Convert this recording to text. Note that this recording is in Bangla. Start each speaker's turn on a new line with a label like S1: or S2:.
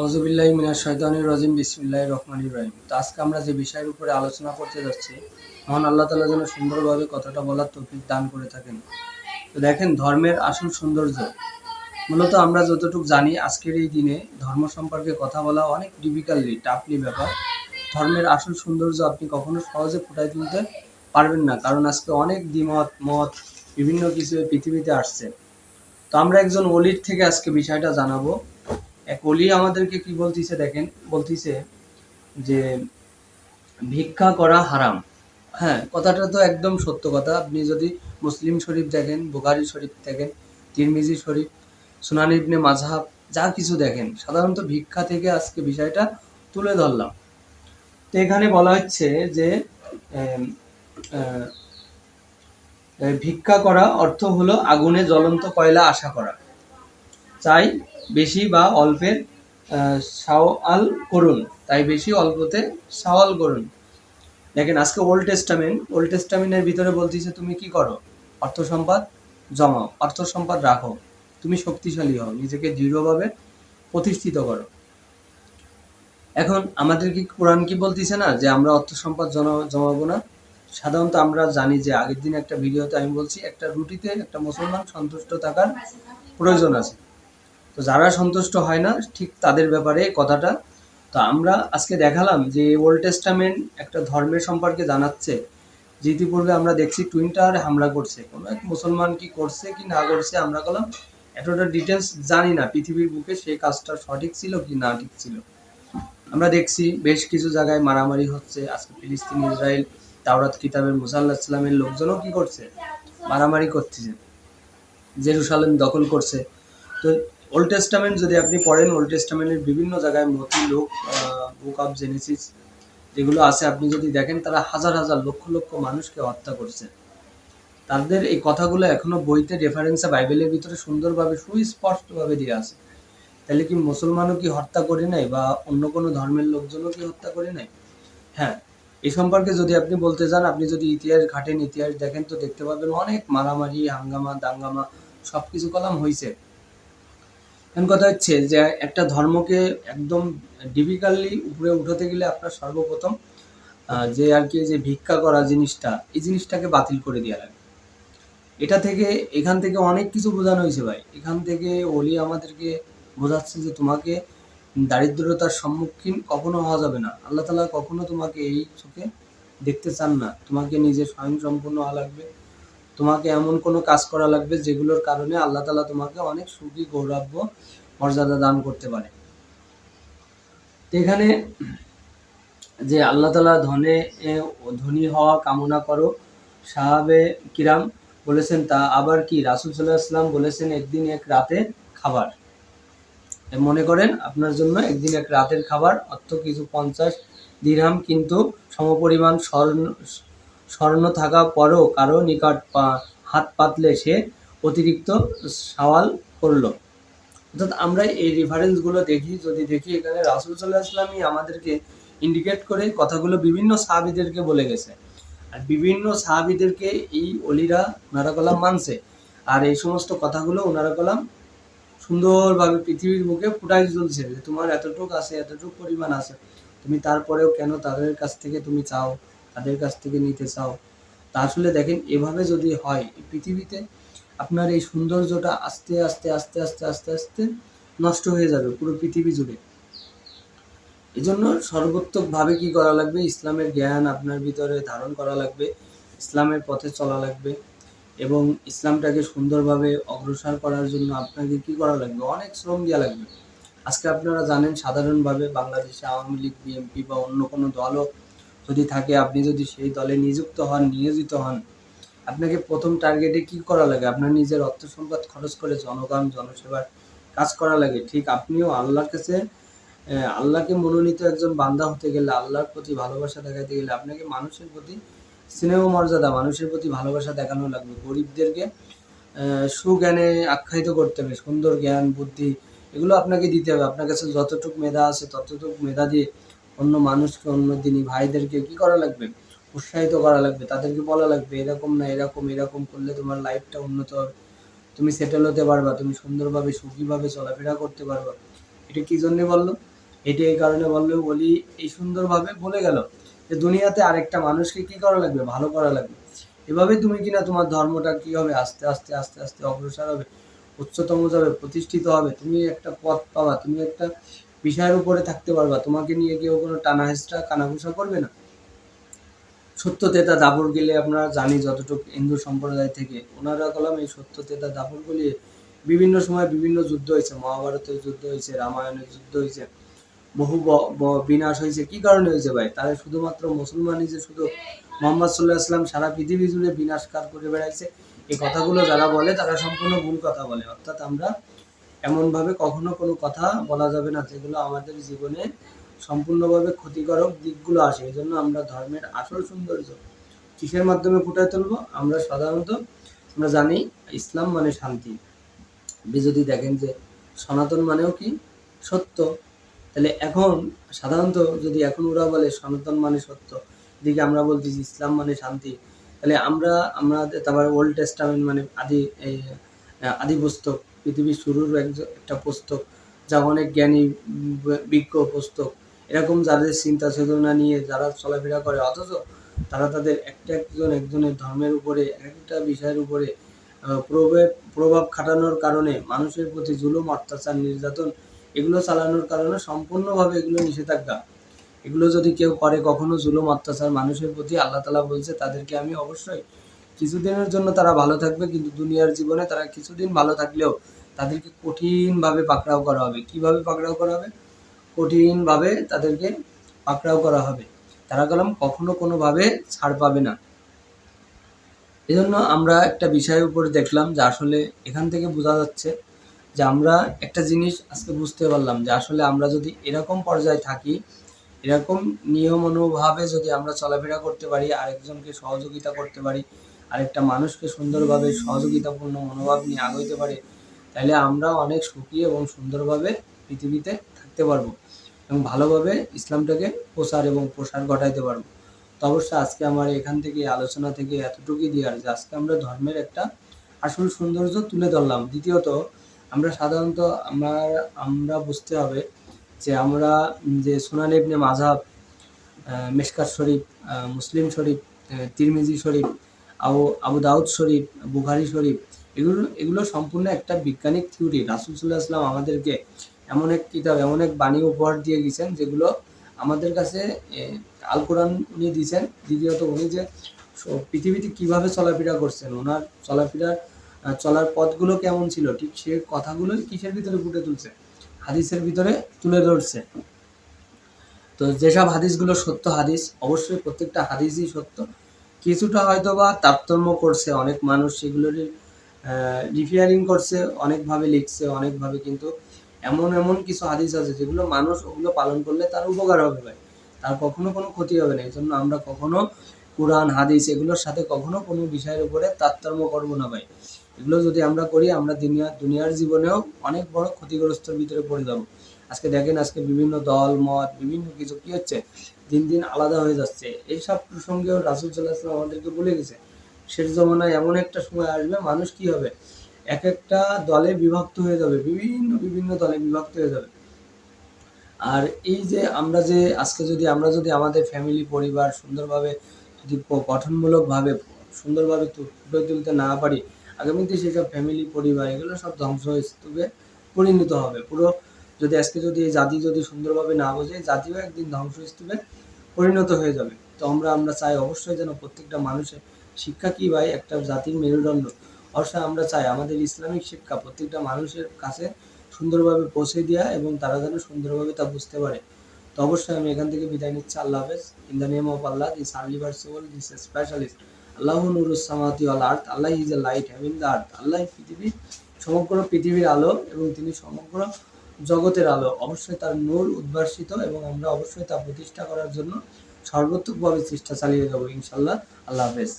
S1: আউজুবিল্লাহ মিনাশ শয়তানির রাজিম বিসমিল্লাহ রহমান ইব্রাহিম তো আজকে আমরা যে বিষয়ের উপরে আলোচনা করতে যাচ্ছি, মহান আল্লাহ তালা যেন সুন্দরভাবে কথাটা বলার তৌফিক দান করে থাকেন। তো দেখেন, ধর্মের আসল সৌন্দর্য। মূলত আমরা যতটুকু জানি, আজকের এই দিনে ধর্ম সম্পর্কে কথা বলা অনেক ডিফিকাল্টলি টাফলি ব্যাপার। ধর্মের আসল সৌন্দর্য আপনি কখনো সহজে ফুটাই তুলতে পারবেন না, কারণ আজকে অনেক দ্বিমত, মত, বিভিন্ন কিছু পৃথিবীতে আসছে। তো আমরা একজন অলির থেকে আজকে বিষয়টা জানাব। এক অলি আমাদেরকে কি বলতিছে দেখেন, বলতিছে যে ভিক্ষা করা হারাম। হ্যাঁ কথাটা তো একদম সত্য কথা। আপনি যদি মুসলিম শরীফ দেখেন, বুখারি শরীফ দেখেন, তিরমিজি শরীফ, সুনান ইবনে মাঝহাব যা কিছু দেখেন, সাধারণত ভিক্ষা থেকে আজকে বিষয়টা তুলে ধরলাম। তো এখানে বলা হচ্ছে যে ভিক্ষা করা অর্থ হলো আগুনে জ্বলন্ত কয়লা আশা করা। চাই বেশি বা অল্পের সাওয়াল করুন। তাই বেশি, অল্পতে সাওয়াল করুন। দেখেন, আজকে ওল্ড টেস্টামেন্ট ওল্ড টেস্টামেন্টের ভিতরে বলতেছে, তুমি কি করো? অর্থ সম্পদ জমাও, অর্থ সম্পদ রাখো। তুমি শক্তিশালী হও, নিজেকে দৃঢ়ভাবে প্রতিষ্ঠিত করো। এখন আমাদের কি, কোরআন কি বলতেছে না, যে আমরা অর্থ সম্পদ জমা- জমাবো না? সাধারণত আমরা জানি যে আগের দিন একটা ভিডিওতে আমি বলছি, একটা রুটিতে একটা মুসলমান সন্তুষ্ট থাকার প্রয়োজন আছে। তো যারা সন্তুষ্ট হয় না, ঠিক তাদের ব্যাপারে কথাটা। তো আমরা আজকে দেখালাম যে ওল্ড টেস্টামেন্ট একটা ধর্মের সম্পর্কে জানাচ্ছে। যে ইতিপূর্বে আমরা দেখছি টুইন টাওয়ারে হামলা করছে। কোনো এক মুসলমান কি করছে কি না করছে আমরা বললাম এতটা ডিটেলস জানি না। পৃথিবীর বুকে সেই কাজটা সঠিক ছিল কি না ঠিক ছিল। আমরা দেখছি বেশ কিছু জায়গায় মারামারি হচ্ছে। আজকে ফিলিস্তিন, ইসরায়েল, তাওরাত কিতাবের মুসাল্লাহ ইসলামের লোকজনও কি করছে? মারামারি করতেছে জেরুসালেম দখল করছে। তো ওল্ড টেস্টামেন্ট যদি আপনি পড়েন ওল্ড টেস্টামেন্টের বিভিন্ন জায়গায় মতি লোক বুক অফ জেনেসিস যেগুলো আছে, আপনি যদি দেখেন, তারা হাজার হাজার লক্ষ লক্ষ মানুষকে হত্যা করছে। তাদের এই কথাগুলো এখনও বইতে রেফারেন্সে বাইবেলের ভিতরে সুন্দরভাবে, সুস্পষ্টভাবে দিয়ে আছে। তাহলে কি মুসলমানও কি হত্যা করে নাই বা অন্য কোনো ধর্মের লোকজনও কি হত্যা করে নাই? হ্যাঁ এই সম্পর্কে যদি আপনি বলতে যান, আপনি যদি ইতিহাস ঘাটেন, ইতিহাস দেখেন, তো দেখতে পাবেন অনেক মারামারি, হাঙ্গামা, দাঙ্গামা সব কিছু কলাম হয়েছে এখন কথা হচ্ছে যে, একটা ধর্মকে একদম ডিফিকাল্টলি উপরে উঠাতে গেলে আপনার সর্বপ্রথম যে আর কি, যে ভিক্ষা করা জিনিসটা, এই জিনিসটাকে বাতিল করে দেওয়া লাগে। এটা থেকে, এখান থেকে অনেক কিছু বোঝানো হয়েছে ভাই। এখান থেকে ওলি আমাদেরকে বোঝাচ্ছে যে তোমাকে দারিদ্রতার সম্মুখীন কখনো হওয়া যাবে না। আল্লাহ তালা কখনো তোমাকে এই চোখে দেখতে চান না। তোমাকে নিজে স্বয়ং সম্পূর্ণ হওয়া লাগবে। তোমাকে এমন কোনো কাজ করা লাগবে যেগুলোর কারণে আল্লাহ তালা তোমাকে অনেক সুখী গৌরব্য মর্যাদা দান করতে পারে। এখানে যে আল্লাহ তালা ধনে ধনী হওয়া কামনা করো, সাহাবে কিরাম বলেছেন, তা আবার কি? রাসুল সাল্লাহ ইসলাম বলেছেন, একদিন এক রাতের খাবার। মনে করেন, আপনার জন্য একদিন এক রাতের খাবার, অর্থ কিছু পঞ্চাশ দিরহাম, কিন্তু সমপরিমাণ স্বর্ণ স্বর্ণ থাকা পরও কারও নিকট পা- হাত পাতলে সে অতিরিক্ত সওয়াল করল। অর্থাৎ আমরা এই রেফারেন্সগুলো দেখি, যদি দেখি এখানে রাসুল সাল্লাহ ইসলামই আমাদেরকে ইন্ডিকেট করে কথাগুলো বিভিন্ন সাহাবিদেরকে বলে গেছে। আর বিভিন্ন সাহাবিদেরকে এই অলিরা ওনারা কলাম মানছে। আর এই সমস্ত কথাগুলো ওনারা কলাম সুন্দরভাবে পৃথিবীর বুকে ফুটাই চলছে যে তোমার এতটুক আছে, এতটুক পরিমাণ আছে, তুমি তারপরেও কেন তাদের কাছ থেকে তুমি চাও? তাদের কাছ থেকে নিতে চাও। তা আসলে দেখেন, এভাবে যদি হয় পৃথিবীতে আপনার এই সৌন্দর্যটা আস্তে আস্তে আস্তে আস্তে আস্তে আস্তে নষ্ট হয়ে যাবে পুরো পৃথিবী জুড়ে। এই জন্য সর্বোত্তকভাবে কি করা লাগবে? ইসলামের জ্ঞান আপনার ভিতরে ধারণ করা লাগবে, ইসলামের পথে চলা লাগবে এবং ইসলামটাকে সুন্দরভাবে অগ্রসর করার জন্য আপনাকে কি করা লাগবে? অনেক শ্রম দেওয়া লাগবে। আজকে আপনারা জানেন, সাধারণভাবে বাংলাদেশে আওয়ামী লীগ, বিএনপি বা অন্য কোনো দলও যদি থাকে, আপনি যদি সেই দলে নিযুক্ত হন, নিয়োজিত হন, আপনাকে প্রথম টার্গেটে কি করা লাগে? আপনার নিজের অর্থ সম্পদ খরচ করে জনগণ, জনসেবার কাজ করা লাগে। ঠিক আপনিও আল্লাহর কাছে আল্লাহকে মনোনীত একজন বান্দা হতে গেলে, আল্লাহর প্রতি ভালোবাসা দেখাতে গেলে আপনাকে মানুষের প্রতি স্নেহ মর্যাদা, মানুষের প্রতি ভালোবাসা দেখানো লাগবে। গরিবদেরকে সুজ্ঞানে আখ্যায়িত করতে হবে। সুন্দর জ্ঞান, বুদ্ধি, এগুলো আপনাকে দিতে হবে। আপনার কাছে যতটুকু মেধা আছে, ততটুকু মেধা দিয়ে অন্য মানুষকে, অন্য দিনই ভাইদেরকে কি করা লাগবে? উৎসাহিত করা লাগবে, তাদেরকে বলা লাগবে, এরকম না, এরকম এরকম করলে তোমার লাইফটা উন্নত হবে। তুমি সেটেল হতে পারবা, তুমি সুন্দরভাবে, সুখীভাবে চলাফেরা করতে পারবা। এটা কি জন্যে বলল? এটা এই কারণে বললেও বলি, এই সুন্দরভাবে বলে গেল যে দুনিয়াতে আরেকটা মানুষকে কি করা লাগবে? ভালো করা লাগবে। এভাবে তুমি কিনা তোমার ধর্মটা কি হবে? আস্তে আস্তে আস্তে আস্তে অগ্রসর হবে, উচ্চতম যাবে প্রতিষ্ঠিত হবে। তুমি একটা পথ পাবা, তুমি একটা বিষয়ের উপরে থাকতে পারবা। তোমাকে নিয়ে কেউ কোনো টানা হেঁচড়া, কানাঘুষা করবে না। সত্য তেতা দাপর গেলে আমরা জানি যতটুকু হিন্দু সম্প্রদায় থেকে। ওনারা কলাম এই সত্য তেতা দাপর গলিয়ে বিভিন্ন সময় বিভিন্ন যুদ্ধ হয়েছে। মহাভারতের যুদ্ধ হয়েছে, রামায়ণের যুদ্ধ হয়েছে। বহু বিনাশ হয়েছে। কি কারণে হয়েছে ভাই? তাদের শুধুমাত্র মুসলমানই যে শুধু মোহাম্মদ সাল্লাহ আসলাম সারা পৃথিবী জুড়ে বিনাশকার করে বেড়াইছে, এই কথাগুলো যারা বলে তারা সম্পূর্ণ ভুল কথা বলে। অর্থাৎ আমরা এমনভাবে কখনো কোনো কথা বলা যাবে না যেগুলো আমাদের জীবনে সম্পূর্ণভাবে ক্ষতিকারক দিকগুলো আসে। এই জন্য আমরা ধর্মের আসল সৌন্দর্য কিসের মাধ্যমে ফুটায় তুলবো? আমরা সাধারণত, আমরা জানি ইসলাম মানে শান্তি। আপনি যদি দেখেন যে সনাতন মানেও কি? সত্য। তাহলে এখন সাধারণত যদি এখন ওরা বলে সনাতন মানে সত্য, এদিকে আমরা বলতেছি ইসলাম মানে শান্তি, তাহলে আমরা আমাদের তারপর ওল্ড টেস্টামেন্ট মানে আদি আদি পুস্তক পৃথিবীর শুরুর একটা পুস্তক, যা অনেক জ্ঞানী, বিজ্ঞ পুস্তক। এরকম যাদের চিন্তা চেতনা নিয়ে যারা চলাফেরা করে, অথচ তারা তাদের একটা একজন একজনের ধর্মের উপরে একটা বিষয়ের উপরে প্রভাব প্রভাব খাটানোর কারণে মানুষের প্রতি জুলুম, অত্যাচার, নির্যাতন, এগুলো চালানোর কারণে সম্পূর্ণভাবে এগুলো নিষেধাজ্ঞা। এগুলো যদি কেউ করে, কখনো জুলুম, অত্যাচার মানুষের প্রতি আল্লাহ তালা বলছে, তাদেরকে আমি অবশ্যই কিছুদিনের জন্য তারা ভালো থাকবে, কিন্তু দুনিয়ার জীবনে তারা কিছুদিন ভালো থাকলেও তাদেরকে কঠিনভাবে পাকড়াও করা হবে। কীভাবে পাকড়াও করা হবে? কঠিনভাবে তাদেরকে পাকড়াও করা হবে। তারা কলম কখনো কোনোভাবে ছাড় পাবে না। এজন্য আমরা একটা বিষয়ের উপরে দেখলাম যে আসলে এখান থেকে বোঝা যাচ্ছে যে আমরা একটা জিনিস আজকে বুঝতে পারলাম যে আসলে আমরা যদি এরকম পর্যায়ে থাকি, এরকম নিয়ম অনুভাবে যদি আমরা চলাফেরা করতে পারি, আরেকজনকে সহযোগিতা করতে পারি আরেকটা মানুষকে সুন্দরভাবে সহযোগিতাপূর্ণ মনোভাব নিয়ে আগাইতে পারে তাহলে আমরা অনেক সুখী এবং সুন্দরভাবে পৃথিবীতে থাকতে পারব এবং ভালোভাবে ইসলামটাকে প্রসার এবং প্রসার ঘটাইতে পারব। তো অবশ্যই আজকে আমার এখান থেকে আলোচনা থেকে এতটুকুই দেওয়ার যে আজকে আমরা ধর্মের একটা আসল সৌন্দর্য তুলে ধরলাম। দ্বিতীয়ত আমরা সাধারণত আমার আমরা বুঝতে হবে যে আমরা যে ইবনে মাঝহাব আহ, শরীফ মুসলিম শরীফ তিরমিজি শরীফ আবু আবু দাউদ শরীফ, বুখারি শরীফ, এগুলো এগুলো সম্পূর্ণ একটা বৈজ্ঞানিক থিওরি রাসুল সাল্লাহ আসলাম আমাদেরকে এমন এক কিতাব, এমন এক বাণী উপহার দিয়ে গেছেন, যেগুলো আমাদের কাছে আল কোরআন উনি দিয়েছেন। দ্বিতীয়ত উনি যে পৃথিবীতে কীভাবে চলাফেরা করছেন, ওনার চলাফেরার চলার পথগুলো কেমন ছিল, ঠিক সে কথাগুলোই কিসের ভিতরে ফুটে তুলছে? হাদিসের ভিতরে তুলে ধরছে। তো যেসব হাদিসগুলো সত্য হাদিস, অবশ্যই প্রত্যেকটা হাদিসই সত্য। কিছুটা হয়তো বা তারতম্য করছে, অনেক মানুষ সেগুলোর রিপেয়ারিং করছে, অনেকভাবে লিখছে, অনেকভাবে কিন্তু এমন এমন কিছু হাদিস আছে যেগুলো মানুষ ওগুলো পালন করলে তার উপকার হবে ভাই। তার কখনো কোনো ক্ষতি হবে না এই জন্য আমরা কখনো কোরআন, হাদিস এগুলোর সাথে কখনো কোনো বিষয়ের উপরে তারতম্য করব না ভাই। এগুলো যদি আমরা করি, আমরা দুনিয়া, দুনিয়ার জীবনেও অনেক বড় ক্ষতিগ্রস্তর ভিতরে পড়ে যাব। আজকে দেখেন আজকে বিভিন্ন দল, মত, বিভিন্ন কিছু কি হচ্ছে? দিন দিন আলাদা হয়ে যাচ্ছে। এইসব প্রসঙ্গেও রাসুল সাল্লাহ আসলাম আমাদেরকে বলে গেছে, শেষ জমানায় এমন একটা সময় আসবে, মানুষ কি হবে? এক একটা দলে বিভক্ত হয়ে যাবে, বিভিন্ন বিভিন্ন দলে বিভক্ত হয়ে যাবে। আর এই যে আমরা যে, আজকে যদি, আমরা যদি আমাদের ফ্যামিলি পরিবার সুন্দরভাবে যদি গঠনমূলকভাবে, সুন্দরভাবে তু- ফুটে তুলতে না পারি, আগামীতে সেসব ফ্যামিলি পরিবার এগুলো সব ধ্বংস স্তূপে পরিণত হবে। পুরো যদি আজকে যদি এই জাতি যদি সুন্দরভাবে না বোঝে, জাতিও একদিন ধ্বংসস্তূপে পরিণত হয়ে যাবে। তো আমরা আমরা চাই অবশ্যই যেন প্রত্যেকটা মানুষের শিক্ষা কি ভাই? একটা জাতির মেরুদণ্ড। অবশ্যই আমরা চাই আমাদের ইসলামিক শিক্ষা প্রত্যেকটা মানুষের কাছে সুন্দরভাবে পৌঁছে দেওয়া এবং তারা যেন সুন্দরভাবে তা বুঝতে পারে। তো অবশ্যই আমি এখান থেকে বিদায় নিচ্ছি। আল্লাহ হাফেজ। In the name of Allah this আনলিভার্সিবল this specialist Allah নুরুস সামাতি all earth Allah is a light having the earth Allah পৃথিবীর সমগ্র পৃথিবীর আলো এবং তিনি সমগ্র জগতের আলো। অবশ্যই তার নূর উদ্ভাসিত এবং আমরা অবশ্যই তা প্রতিষ্ঠা করার জন্য সর্বোত্তকভাবে চেষ্টা চালিয়ে যাব, ইনশাল্লাহ। আল্লাহ হাফেজ।